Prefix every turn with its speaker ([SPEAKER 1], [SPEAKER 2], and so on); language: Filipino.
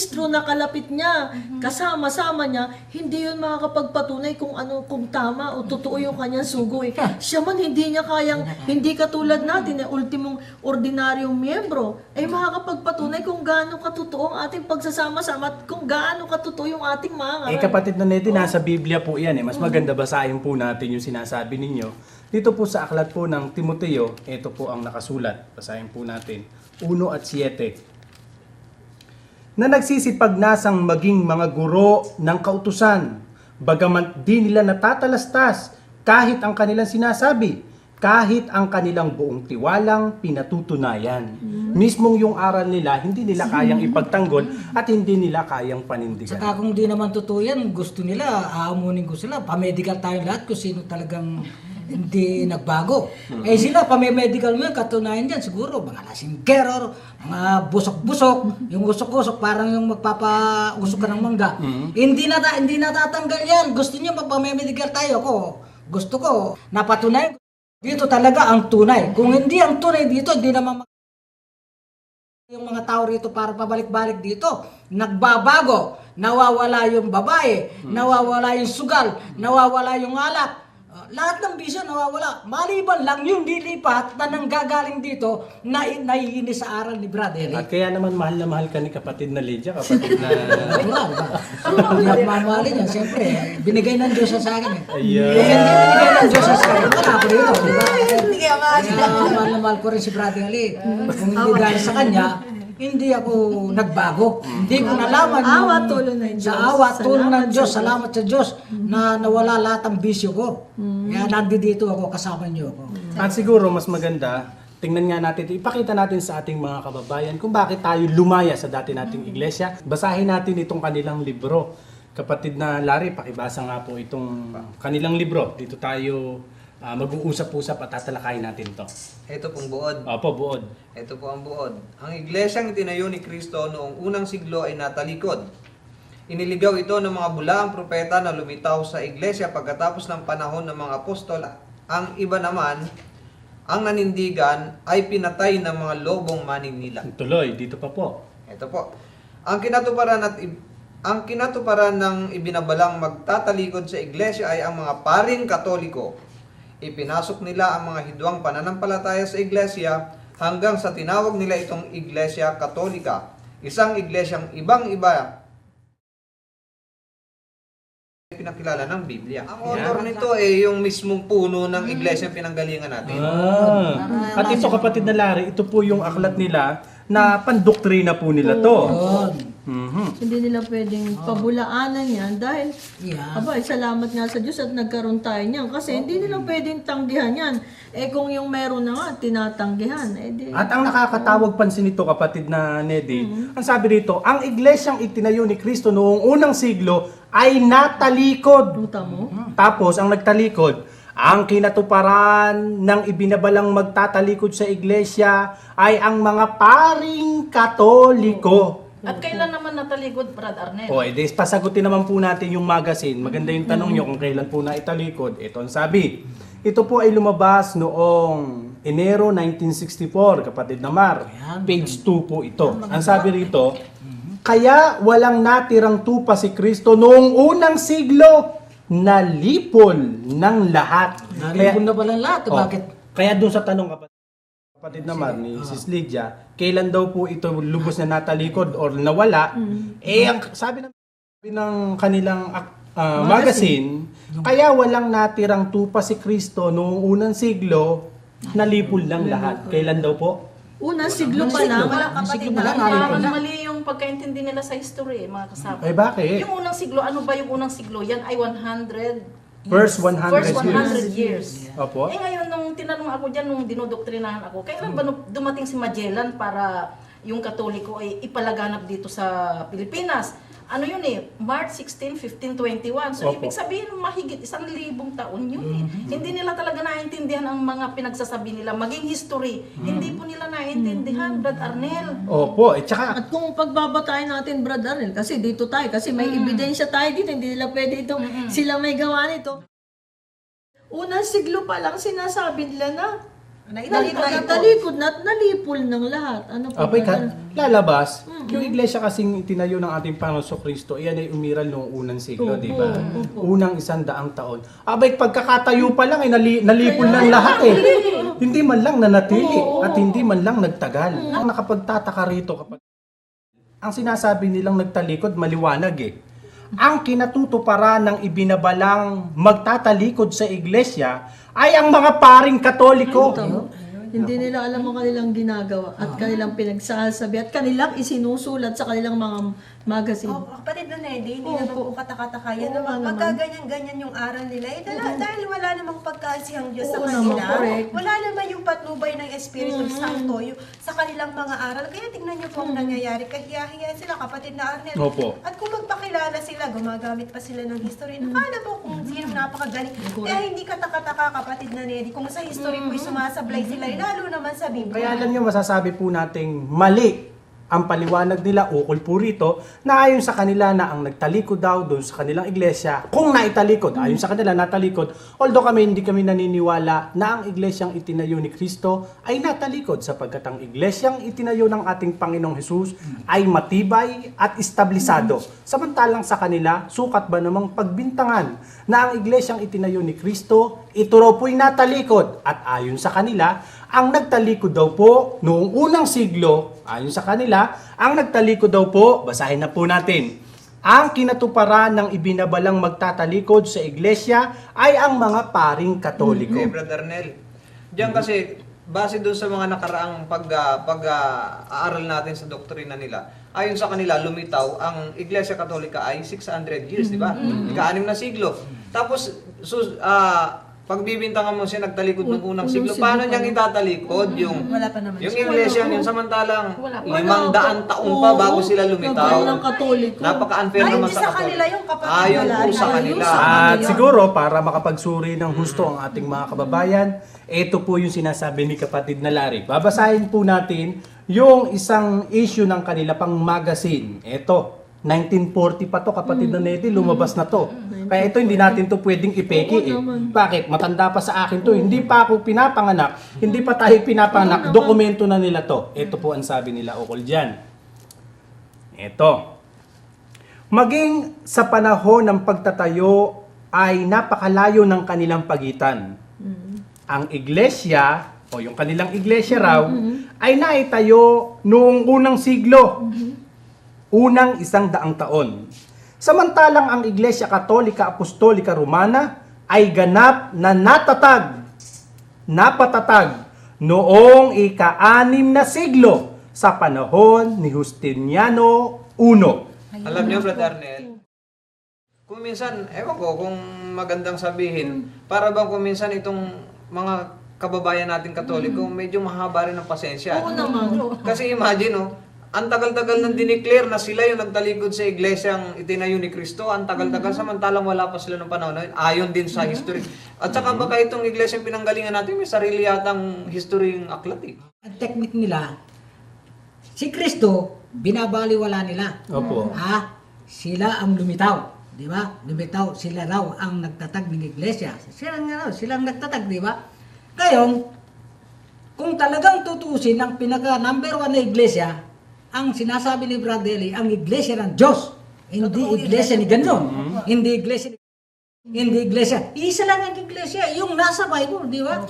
[SPEAKER 1] ministro na kalapit niya, kasama-sama niya, hindi yun makakapagpatunay kung ano, kung tama o totoo yung kanyang sugoy. Siya man hindi niya kayang, hindi katulad natin, eh, ultimong ordinaryong miyembro, ay makakapagpatunay kung gaano katotoo ang ating pagsasama-sama at kung gaano katotoo yung ating mga
[SPEAKER 2] Eh kapatid na Neti, nasa Biblia po yan eh. Mas maganda basahin po natin yung sinasabi ninyo. Dito po sa aklat po ng Timoteo, ito po ang nakasulat. Basahin po natin. 1 at 7. Na nagsisipag-nasang maging mga guro ng kautusan, bagaman di nila natatalastas kahit ang kanilang sinasabi, kahit ang kanilang buong tiwalang pinatutunayan. Mismong yung aral nila, hindi nila kayang ipagtanggol at hindi nila kayang panindigan.
[SPEAKER 3] Saka kung di naman totoo yan, gusto nila, aamunin ko sila. Pa-medical tayo lahat kung sino talagang hindi nagbago. Eh sila, pa-medical mo yan, katunayan yan siguro, mga lasinggero, mga busok-busok, yung usok-usok, parang yung magpapa-usok ka ng mangga. Hindi na hindi natatanggal yan. Gusto niyo magpa-medical tayo ko. Gusto ko, napatunayan ko. Dito talaga ang tunay. Kung hindi ang tunay dito, hindi naman mag- yung mga tao rito para pabalik-balik dito, nagbabago, nawawala yung babae, nawawala yung sugal, nawawala yung alak. Uh, lahat ng bisyo nawawala. Maliban lang yung lilipat na nanggagaling dito na naiinis sa aral ni Brad Eric.
[SPEAKER 2] At kaya naman mahal na mahal ka ni kapatid na Lydia, kapatid na...
[SPEAKER 3] Wala, diba? Hindi ako mamahalin yan. Siyempre, binigay ng Diyos sa akin. Eh. Hindi binigay ng Diyos sa akin, wala ako rito. Diba? Kaya mahal na mahal ko rin si Brad Ali. Kung hindi dahil sa kanya, hindi ako nagbago. Hindi ko nalaman yung-
[SPEAKER 1] Awa, tulong ng Diyos.
[SPEAKER 3] Sa awa, tulong ng
[SPEAKER 1] Salamat
[SPEAKER 3] Diyos.
[SPEAKER 1] sa
[SPEAKER 3] Salamat sa Diyos na nawala lahat ang bisyo ko. Kaya nandito ako, kasama niyo ako.
[SPEAKER 2] At siguro mas maganda, tingnan nga natin, ito, ipakita natin sa ating mga kababayan kung bakit tayo lumaya sa dati nating iglesia. Basahin natin itong kanilang libro. Kapatid na Larry, pakibasa nga po itong kanilang libro. Dito tayo ah, mag-uusap-usap at tatalakayin natin to.
[SPEAKER 4] Ito pong buod.
[SPEAKER 2] Opo, buod.
[SPEAKER 4] Ito po ang buod. Ang iglesyang itinayo ni Kristo noong unang siglo ay natalikod. Iniligaw ito ng mga bulaang propeta na lumitaw sa iglesia pagkatapos ng panahon ng mga apostol. Ang iba naman, ang nanindigan ay pinatay ng mga lobong maninila.
[SPEAKER 2] Tuloy, dito pa po.
[SPEAKER 4] Ito po. Ang kinatuparan at ang kinatuparan ng ibinabalang magtatalikod sa iglesia ay ang mga paring katoliko. Ipinasok nila ang mga hidwang pananampalataya sa iglesia hanggang sa tinawag nila itong iglesia katolika. Isang iglesyang ibang-iba pinakilala ng Biblia. Ang author nito ay yung mismong puno ng iglesia pinanggalingan natin.
[SPEAKER 2] Ah. At ito kapatid na Larry, ito po yung aklat nila na pandoktrina po nila to.
[SPEAKER 3] Yun.
[SPEAKER 2] Mhm.
[SPEAKER 1] Hindi nila pwedeng pabulaanan yan dahil
[SPEAKER 3] Yeah.
[SPEAKER 1] Aba, ay salamat nga sa Diyos at nagkaroon tayo niyan. Kasi hindi nila pwedeng tanggihan yan. Eh kung yung meron na nga, tinatanggihan. Eh di,
[SPEAKER 2] At ang nakakatawag pansin nito kapatid na Nedy, ang sabi rito, ang iglesyang itinayo ni Kristo noong unang siglo ay natalikod.
[SPEAKER 1] puta mo.
[SPEAKER 2] Tapos ang nagtalikod, ang kinatuparan ng ibinabalang magtatalikod sa iglesia ay ang mga paring katoliko.
[SPEAKER 5] At kailan naman nataligod, Brad Arnel?
[SPEAKER 2] O, edi pasagutin naman po natin yung magazine. Maganda yung tanong nyo kung kailan po na italikod. Ito ang sabi. Ito po ay lumabas noong Enero 1964, kapatid na Mar. Page 2 po ito. Ang sabi rito, kaya walang natirang tupa si Kristo noong unang siglo na lipol ng lahat.
[SPEAKER 3] Nalipon na pala lahat.
[SPEAKER 2] Oh,
[SPEAKER 3] Bakit?
[SPEAKER 2] Kaya doon sa tanong kapatid, kapatid naman ni Sis Lydia, kailan daw po ito lubos na natalikod or nawala? Eh, ang sabi ng, sabi ng kanilang ak- ah, magazine, kaya walang natirang tupa si Kristo noong unang siglo, nalipol lang lahat. Kailan daw po?
[SPEAKER 1] Unang siglo pa lang.
[SPEAKER 5] Wala
[SPEAKER 3] Ang
[SPEAKER 5] kapatid
[SPEAKER 3] siglo
[SPEAKER 5] na parang mali yung pagkaintindi nila sa history, mga kasama.
[SPEAKER 2] Eh, bakit?
[SPEAKER 5] Yung unang siglo, ano ba yung unang siglo? Yan ay 100
[SPEAKER 2] First 100
[SPEAKER 5] First
[SPEAKER 2] years.
[SPEAKER 5] 100 years.
[SPEAKER 2] Opo.
[SPEAKER 5] Eh ngayon, tinanong ako dyan, nung dinodoktrinahan ako, kailan ba dumating si Magellan para yung katoliko ay ipalaganap dito sa Pilipinas? Ano yun eh, March 16, 1521. So,
[SPEAKER 2] Opo.
[SPEAKER 5] ibig sabihin, mahigit isang libong taon yun eh. Hindi nila talaga naintindihan ang mga pinagsasabi nila, maging history. Hindi po nila naintindihan, Brad Arnel.
[SPEAKER 2] Opo, eh tsaka,
[SPEAKER 1] At kung pagbabatayin natin, Brad Arnel, kasi dito tayo, kasi may ebidensya tayo dito, hindi nila pwede ito, sila may gawa nito. Unang siglo pa lang sinasabi nila na
[SPEAKER 6] Naitalikod na po.
[SPEAKER 1] Natalikod na at nalipol ng lahat. Ano po?
[SPEAKER 2] Abay, ka, lalabas, yung iglesia kasing itinayo ng ating Panginoon Kristo, iyan ay umiral noong unang siglo, di ba? Unang isang daang taon. Abay, pagkakatayo pa lang, ay nali, nalipol ng lahat eh. Hindi man lang nanatili at hindi man lang nagtagal. Ang nakapagtataka rito kapag ang sinasabi nilang nagtalikod, maliwanag eh. Ang kinatutuparan ng ibinabalang magtatalikod sa iglesia ay ang mga paring katoliko.
[SPEAKER 1] Tama. Hindi nila alam ang kanilang ginagawa at kanilang pinagsasabi at kanilang isinusulat sa kanilang mga magazine.
[SPEAKER 6] Oh, kapatid na Nedy, hindi
[SPEAKER 1] Oo
[SPEAKER 6] naman
[SPEAKER 1] po.
[SPEAKER 6] katakataka yan.
[SPEAKER 1] Oo
[SPEAKER 6] naman,
[SPEAKER 1] nga
[SPEAKER 6] pagka ganyan-ganyan yung aral nila, eh, dala, dahil wala namang pagkasihang Diyos sa
[SPEAKER 1] Oo
[SPEAKER 6] kanila.
[SPEAKER 1] naman, correct.
[SPEAKER 6] Wala naman yung patnubay ng Espiritu Santo yung, sa kanilang mga aral. Kaya tingnan niyo po ang nangyayari. Kahiya-hiya sila, kapatid na Arnel.
[SPEAKER 2] Opo.
[SPEAKER 6] At kung magpakilala sila, gumagamit pa sila ng history. Nakala po kung sino napakagaling. Kaya hindi katakataka, kapatid na Nedy. Kung sa history po sumasablay sila, eh, lalo naman sa Biblia.
[SPEAKER 2] Kaya alam nyo, masasabi po nating mali ang paliwanag nila, ukol po rito, na ayon sa kanila na ang nagtalikod daw doon sa kanilang iglesia, kung naitalikod, ayon sa kanila natalikod, although kami hindi kami naniniwala na ang iglesyang itinayo ni Kristo ay natalikod sapagkat ang iglesyang itinayo ng ating Panginoong Hesus ay matibay at establisado. Samantalang sa kanila, sukat ba namang pagbintangan na ang iglesyang itinayo ni Kristo, ito raw po'y natalikod at ayon sa kanila, ang nagtalikod daw po noong unang siglo, ayon sa kanila, ang nagtalikod daw po, basahin na po natin, ang kinatuparan ng ibinabalang magtatalikod sa iglesia ay ang mga paring katoliko.
[SPEAKER 4] Okay, Brother Nel. Diyan kasi, base doon sa mga nakaraang pag, ah, pag ah, aaral natin sa doktrina nila, ayon sa kanila, lumitaw, ang Iglesia Katolika ay 600 years, di ba? Ika-anim na siglo. Tapos, sus, ah, pagbibintangan mo siya nagtalikod ng unang siglo,
[SPEAKER 1] siglo
[SPEAKER 4] paano
[SPEAKER 1] pa.
[SPEAKER 4] niyang itatalikod yung
[SPEAKER 6] Wala pa naman
[SPEAKER 4] yung iglesia yun samantalang limang daan taon pa bago sila lumitaw.
[SPEAKER 1] Ng katoliko.
[SPEAKER 4] Napaka-unfair
[SPEAKER 6] Ay,
[SPEAKER 4] naman
[SPEAKER 6] hindi
[SPEAKER 4] sa Katoliko.
[SPEAKER 6] kanila yung kapatid
[SPEAKER 4] Ayon
[SPEAKER 6] wala
[SPEAKER 4] po sa kanila.
[SPEAKER 6] sa
[SPEAKER 2] At siguro, para makapagsuri ng husto ang ating mga kababayan, ito po yung sinasabi ni kapatid na Larry. Babasahin po natin yung isang issue ng kanila pang magazine. Ito, 1940 pa to kapatid na Nedy, lumabas na to. Kaya ito hindi natin to pwedeng ipeki eh. Bakit? Matanda pa sa akin to. Hindi pa ako pinapanganak. Hindi pa tayo pinapanganak. Dokumento na nila to. Ito po ang sabi nila ukol dyan. Ito. Maging sa panahon ng pagtatayo ay napakalayo ng kanilang pagitan. Ang iglesia, o yung kanilang iglesia raw, ay naitayo noong unang siglo. Unang isang daang taon. Samantalang ang Iglesia Katolika Apostolika Romana ay ganap na natatag, napatatag noong ika-anim na siglo sa panahon ni Justiniano I.
[SPEAKER 4] Alam niyo, Brother Arnel, kung minsan, ewan ko kung magandang sabihin, para bang kung minsan itong mga kababayan natin katoliko, medyo mahaba rin ng pasensya.
[SPEAKER 1] Oo naman.
[SPEAKER 4] Kasi imagine, oh, ang tagal-tagal nang dineclare na sila yung nagtalikod sa iglesyang itinayo ni Kristo. Ang tagal-tagal samantalang wala pa sila ng panahon na yun. Ayon din sa history. At saka baka itong iglesyang pinanggalingan natin, may sarili yatang history yung aklat eh.
[SPEAKER 3] Ang technique nila, si Kristo, binabaliwala nila.
[SPEAKER 2] Opo.
[SPEAKER 3] Ah, sila ang lumitaw. Di ba? Lumitaw, sila raw ang nagtatag ng iglesia. Sila nga raw, silang nagtatag, di ba? Ngayon, kung talagang tutusin ang pinaka number one na iglesia, ang sinasabi ni Brother Eli, ang iglesia ng Diyos. Hindi iglesia ni Ganon. Hindi iglesia ni hindi iglesia. Isa lang ang iglesia, yung nasa Bible, di ba?